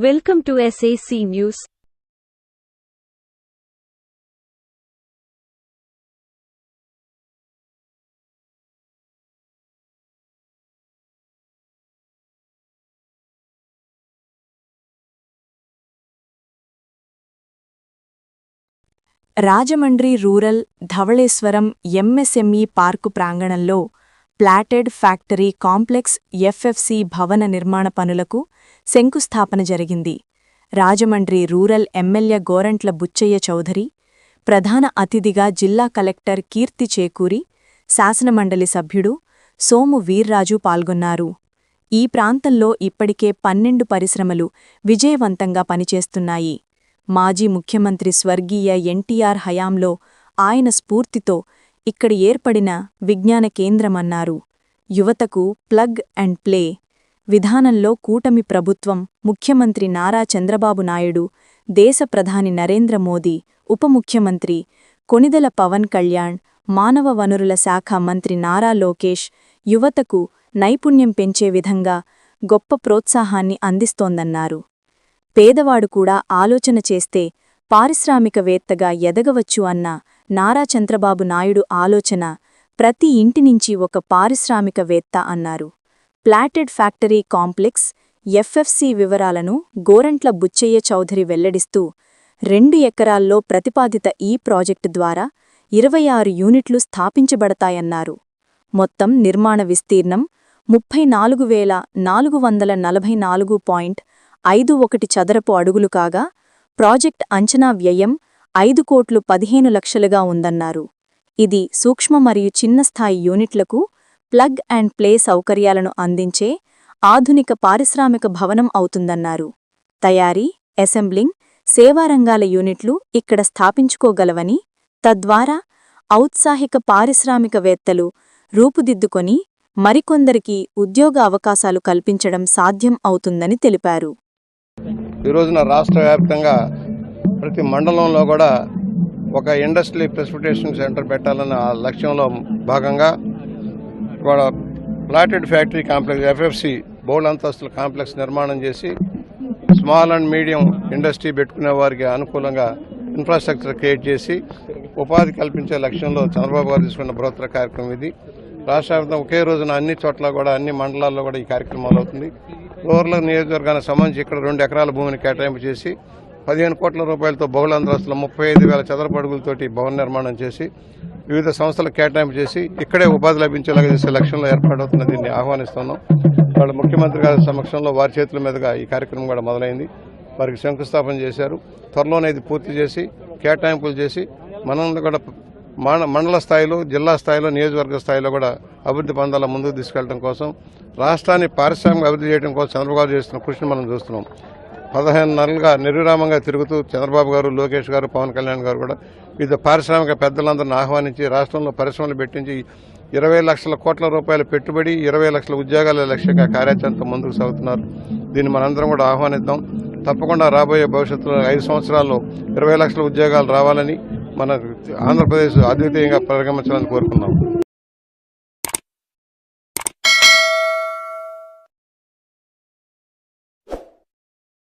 Welcome to SAC news Rajahmundry rural Dhavaleswaram MSME park ప్రాంగణంలో plotted factory complex FFC భవన నిర్మాణ పనులకు శంకుస్థాపన జరిగింది. రాజమండ్రి రూరల్ ఎమ్మెల్యే గోరంట్ల బుచ్చయ్య చౌధరి ప్రధాన అతిథిగా జిల్లా కలెక్టర్ కీర్తి చేకూరి శాసనమండలి సభ్యుడు సోము వీర్రాజు పాల్గొన్నారు. ఈ ప్రాంతంలో ఇప్పటికే పన్నెండు పరిశ్రమలు విజయవంతంగా పనిచేస్తున్నాయి. మాజీ ముఖ్యమంత్రి స్వర్గీయ ఎన్టీఆర్ హయాంలో ఆయన స్ఫూర్తితో ఇక్కడ ఏర్పడిన విజ్ఞాన కేంద్రమన్నారు. యువతకు ప్లగ్ అండ్ ప్లే. విధానంలో కూటమి ప్రభుత్వం ముఖ్యమంత్రి నారా చంద్రబాబు నాయుడు దేశ ప్రధాని నరేంద్ర మోదీ ఉప ముఖ్యమంత్రి కొనిదెల పవన్ కళ్యాణ్ మానవ వనరుల శాఖ మంత్రి నారా లోకేష్ యువతకు నైపుణ్యం పెంచే విధంగా గొప్ప ప్రోత్సాహాన్ని అందిస్తోందన్నారు. పేదవాడు కూడా ఆలోచన చేస్తే పారిశ్రామికవేత్తగా ఎదగవచ్చు అన్న నారా చంద్రబాబు నాయుడు ఆలోచన ప్రతి ఇంటినుంచి ఒక పారిశ్రామికవేత్త అన్నారు. ప్లాటెడ్ ఫ్యాక్టరీ కాంప్లెక్స్ ఎఫ్ఎఫ్సి వివరాలను గోరంట్ల బుచ్చయ్య చౌధరి వెల్లడిస్తూ రెండు ఎకరాల్లో ప్రతిపాదిత ఈ ప్రాజెక్టు ద్వారా ఇరవై ఆరు యూనిట్లు స్థాపించబడతాయన్నారు. మొత్తం నిర్మాణ విస్తీర్ణం ముప్పై నాలుగు వేల నాలుగు వందల నలభై నాలుగు పాయింట్ ఐదు ఒకటి చదరపు అడుగులు కాగా ప్రాజెక్ట్ అంచనా వ్యయం ఐదు కోట్లు పదిహేను లక్షలుగా ఉందన్నారు. ఇది సూక్ష్మ మరియు చిన్న స్థాయి యూనిట్లకు ప్లగ్ అండ్ ప్లే సౌకర్యాలను అందించే ఆధునిక పారిశ్రామిక భవనం అవుతుందన్నారు. తయారీ అసెంబ్లింగ్ సేవారంగాల యూనిట్లు ఇక్కడ స్థాపించుకోగలవని తద్వారా ఔత్సాహిక పారిశ్రామికవేత్తలు రూపుదిద్దుకొని మరికొందరికి ఉద్యోగ అవకాశాలు కల్పించడం సాధ్యం అవుతుందని తెలిపారు. ఈరోజున రాష్ట్ర వ్యాప్తంగా ప్రతి మండలంలో కూడా ఒక ఇండస్ట్రీ ప్రెసిపిటేషన్ సెంటర్ పెట్టాలన్న ఆ లక్ష్యంలో భాగంగా ఇవాళ ప్లాటెడ్ ఫ్యాక్టరీ కాంప్లెక్స్ ఎఫ్ఎఫ్సి బౌల్ అంతస్తుల కాంప్లెక్స్ నిర్మాణం చేసి స్మాల్ అండ్ మీడియం ఇండస్ట్రీ పెట్టుకునే వారికి అనుకూలంగా ఇన్ఫ్రాస్ట్రక్చర్ క్రియేట్ చేసి ఉపాధి కల్పించే లక్ష్యంలో చంద్రబాబు గారు తీసుకున్న బృహత్తర కార్యక్రమం ఇది. రాష్ట్ర వ్యాప్తంగా ఒకే రోజున అన్ని చోట్ల కూడా అన్ని మండలాల్లో కూడా ఈ కార్యక్రమం అవుతుంది. రూరల్ నియోజకవర్గానికి సంబంధించి ఇక్కడ రెండు ఎకరాల భూమిని కేటాయింపు చేసి పదిహేను కోట్ల రూపాయలతో బహుళ ముప్పై ఐదు వేల చదరపు అడుగులతోటి భవన నిర్మాణం చేసి వివిధ సంస్థలకు కేటాయింపు చేసి ఇక్కడే ఉపాధి లభించేలాగా చేసే లక్ష్యంలో ఏర్పాటవుతున్న దీన్ని ఆహ్వానిస్తున్నాం. వాళ్ళ ముఖ్యమంత్రి గారి సమక్షంలో వారి చేతుల మీదుగా ఈ కార్యక్రమం కూడా మొదలైంది. వారికి శంకుస్థాపన చేశారు. త్వరలోనే ఇది పూర్తి చేసి కేటాయింపులు చేసి మనల్ని కూడా మన మండల స్థాయిలో జిల్లా స్థాయిలో నియోజకవర్గ స్థాయిలో కూడా అభివృద్ధి పొందాల ముందుకు తీసుకెళ్ళడం కోసం రాష్ట్రాన్ని పారిశ్రామిక అభివృద్ధి చేయడం కోసం చంద్రబాబు చేస్తున్న కృషిని మనం చూస్తున్నాం. పదహేను నెలలుగా నిర్విరామంగా తిరుగుతూ చంద్రబాబు గారు లోకేష్ గారు పవన్ కళ్యాణ్ గారు కూడా వివిధ పారిశ్రామిక పెద్దలందరిని ఆహ్వానించి రాష్ట్రంలో పరిశ్రమలు పెట్టించి ఇరవై లక్షల కోట్ల రూపాయల పెట్టుబడి ఇరవై లక్షల ఉద్యోగాల లక్ష్యంగా కార్యాచరణతో ముందుకు సాగుతున్నారు. దీన్ని మనందరం కూడా ఆహ్వానిద్దాం. తప్పకుండా రాబోయే భవిష్యత్తులో ఐదు సంవత్సరాల్లో ఇరవై లక్షల ఉద్యోగాలు రావాలని మన ఆంధ్రప్రదేశ్ అద్వితీయంగా పరిగమించాలని కోరుకున్నాం